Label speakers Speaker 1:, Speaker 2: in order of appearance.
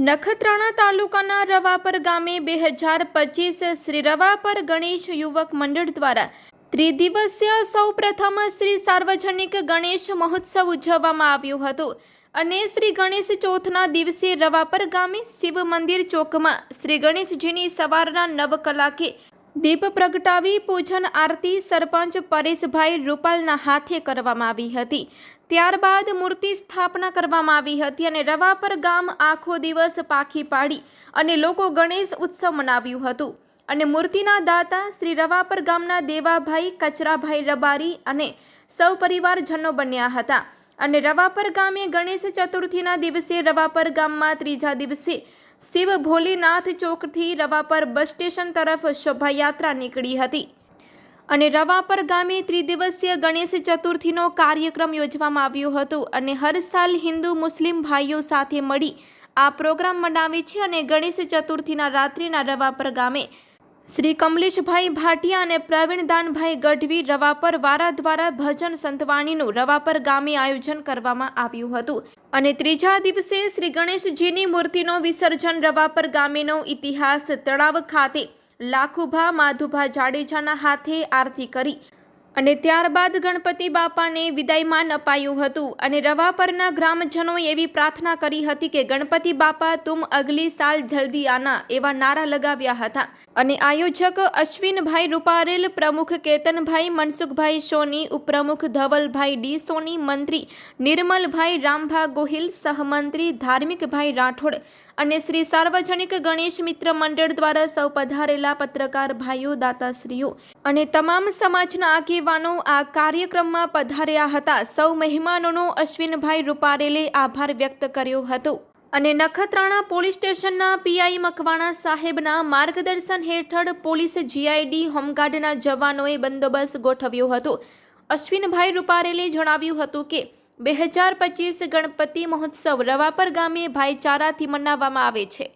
Speaker 1: નખત્રાણા તાલુકાના રવાપર ગામે બે હજાર પચીસ શ્રી રવાપર ગણેશ યુવક મંડળ દ્વારા ત્રિદિવસીય સૌ પ્રથમ શ્રી સાર્વજનિક ગણેશ મહોત્સવ ઉજવવામાં આવ્યો હતો અને શ્રી ગણેશ ચોથના દિવસે રવાપર ગામે શિવ મંદિર ચોકમાં શ્રી ગણેશજીની સવારના નવ કલાકે દીપ પ્રગટાવી પૂજન આરતી સરપંચ પરેશભાઈ રૂપાલના હાથે કરવામાં આવી હતી. ત્યારબાદ મૂર્તિ સ્થાપના કરવામાં આવી હતી અને રવાપર ગામ આખો દિવસ પાખી પાડી અને લોકો ગણેશ ઉત્સવ મનાવ્યું હતું. અને મૂર્તિના દાતા શ્રી રવાપર ગામના દેવાભાઈ, કચરાભાઈ રબારી અને સૌ પરિવારજનો બન્યા હતા. અને રવાપર ગામે ગણેશ ચતુર્થીના દિવસે રવાપર ગામમાં ત્રીજા દિવસે શિવ ભોલેનાથ ચોકથી રવાપર બસ સ્ટેશન તરફ શોભાયાત્રા નીકળી હતી. અને રવાપર ગામે ત્રિદિવસીય ગણેશ ચતુર્થીનો કાર્યક્રમ યોજવામાં આવ્યો હતો અને હર સાલ હિન્દુ મુસ્લિમ ભાઈઓ સાથે મળી આ પ્રોગ્રામ મનાવે છે અને ગણેશ ચતુર્થીના રાત્રિના રવાપર ગામે શ્રી કમલેશભાઈ ભાટિયા અને પ્રવીણદાનભાઈ ગઢવી રવાપર વારા દ્વારા ભજન સંતવાણીનું રવાપર ગામે આયોજન કરવામાં આવ્યું હતું. અને ત્રીજા દિવસે શ્રી ગણેશજીની મૂર્તિનો વિસર્જન રવાપર ગામેનો ઇતિહાસ તળાવ ખાતે લાખુભા માધુભા જાડેજાના હાથે આરતી કરી અને ત્યારબાદ ગણપતિ બાપાને વિદાયમાન અપાયું હતું અને રવા પરના ગ્રામજનોએ એવી પ્રાર્થના કરી હતી કે ગણપતિ બાપા તુમ અગલી સાલ જલ્દી આના એવા નારા લગાવ્યા હતા. અને આયોજક અશ્વિનભાઈ રૂપારેલ, પ્રમુખ કેતનભાઈ મનસુખભાઈ સોની, ઉપપ્રમુખ ધવલભાઈ ડી સોની, મંત્રી નિર્મલભાઈ રામભા ગોહિલ, સહમંત્રી ધાર્મિકભાઈ રાઠોડ અને શ્રી સાર્વજનિક ગણેશ મિત્ર મંડળ દ્વારા સૌ પધારેલા પત્રકાર ભાઈઓ, દાતાશ્રીઓ અને તમામ સમાજના આગેવાનો આ કાર્યક્રમમાં પધાર્યા હતા. સૌ મહેમાનોનો અશ્વિનભાઈ રૂપારેલે આભાર વ્યક્ત કર્યો હતો. અને નખત્રાણા પોલીસ સ્ટેશનના પીઆઈ મકવાણા સાહેબના માર્ગદર્શન હેઠળ પોલીસ જીઆઈડી હોમગાર્ડના જવાનોએ બંદોબસ્ત ગોઠવ્યો હતો. અશ્વિનભાઈ રૂપારેલે જણાવ્યું હતું કે, બે હજાર પચીસ ગણપતિ મહોત્સવ રવાપર ગામે ભાઈચારાથી મનાવવામાં આવે છે.